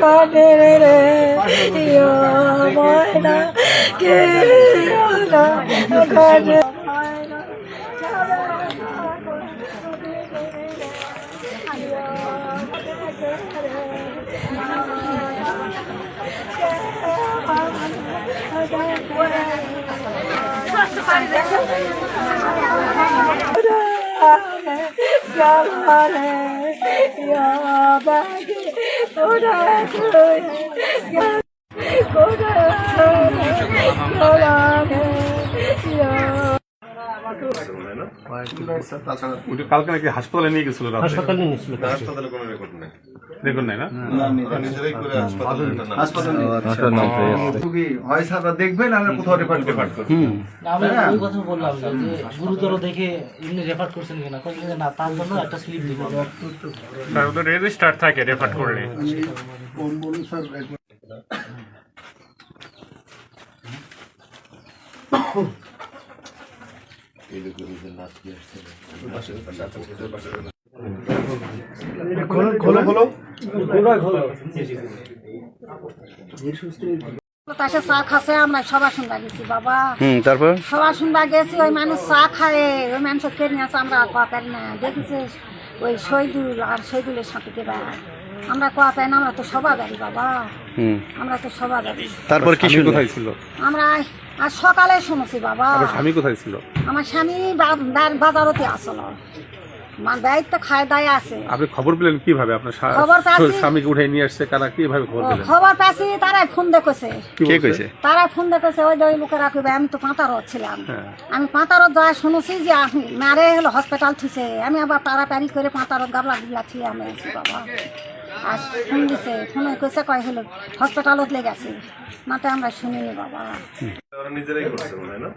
কানে রে ইয়া ময়না কে কানে Yalare, Go down. Go down. ওটা কালকে নাকি হাসপাতালে নিয়ে গেছিল রাতে? হাসপাতালে নিয়েছিল হাসপাতালে কোনো রেকর্ড নেই। দেখুন নাই না? নিজেরাই করে হাসপাতালে হয় স্যাররা দেখবেন আমরা কোথাও রেফার করবেন আমি ওই কথা বললাম যে গুরুতর দেখে এমনি রেফার করছেন কিনা। কইলেন না তার জন্য একটা স্লিপ দিল স্যার ওদের রেজিস্টার থাকে রেফার করলে। তাসে চা খাসে আমরা সবার শুনবা গেছি বাবা। হুম তারপর? সবার শুনবা গেছি ওই মানুষ চা খায় ওই মানুষের কেড়ে আছে আমরা কোয়া পাই না দেখেছি ওই শহীদুল আর শহীদুলের সাথে কেবা আমরা কোয়া পাই না আমরা তো বাবা। হুম। আমরা তো সবা তারপর কি কোথায় ছিল? আমরা আজ সকালে শুনেছি বাবা। স্বামী কোথায় ছিল? আমার স্বামী বাজারতে আসলো। মানে দায়িত্ব খায় দায় আছে। আপনি খবর পেলেন কীভাবে? আপনার খবর পেয়েছি। স্বামীকে উঠে নিয়ে আসছে কারা কীভাবে খবর পেলেন? খবর পাচ্ছি তারাই ফোন দেখেছে। কি কইছে? ফোন দেখেছে ওই ওই রাখবে আমি তো পাঁতারত ছিলাম। হ্যাঁ। আমি পাঁতারত যা শুনেছি যে আপনি মারে হলো হসপিটাল থুছে আমি আবার তাড়াতাড়ি করে পাঁতারত গাবলা গুবলা থিয়ে আমি আছি বাবা। আর ফোন দিছে ফোনে কইছে কয় হলো হসপিটালত লেগেছে মাতে আমরা শুনিনি বাবা। নিজেরাই করছে মনে হয় না?